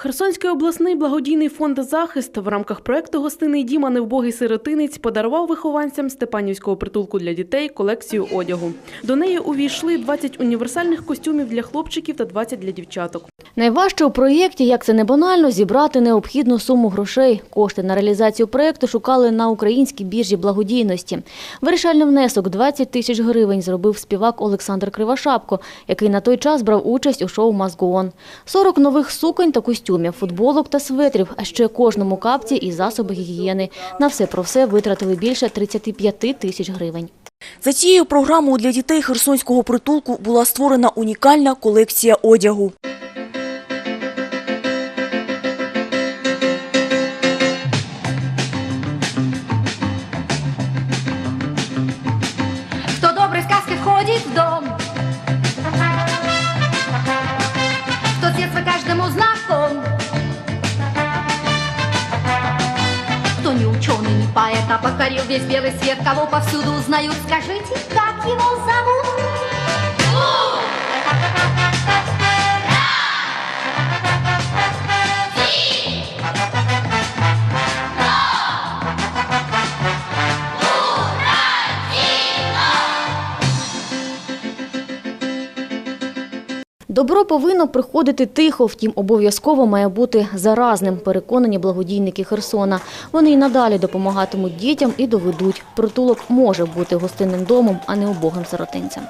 Херсонський обласний благодійний фонд «Захист» в рамках проекту «Гостинний дім, а невбогий сиротинець» подарував вихованцям Степанівського притулку для дітей колекцію одягу. До неї увійшли 20 універсальних костюмів для хлопчиків та 20 для дівчаток. Найважче у проєкті, як це не банально, зібрати необхідну суму грошей. Кошти на реалізацію проєкту шукали на українській біржі благодійності. Вирішальний внесок 20 тисяч гривень зробив співак Олександр Кривошапко, який на той час брав участь у шоу «Мазгоон». 40 нових суконь та костюмів, футболок та светрів, а ще кожному капці і засоби гігієни. На все про все витратили більше 35 тисяч гривень. За цією програмою для дітей Херсонського притулку була створена унікальна колекція одягу. Входит в дом. Кто с детства каждому знаком. Кто не ученый, не поэт, а покорил весь белый свет Кого повсюду узнают, скажите, как его зовут? Добро повинно приходити тихо, втім обов'язково має бути заразним, переконані благодійники Херсона. Вони й надалі допомагатимуть дітям і доведуть. Притулок може бути гостинним домом, а не убогим сиротинцям.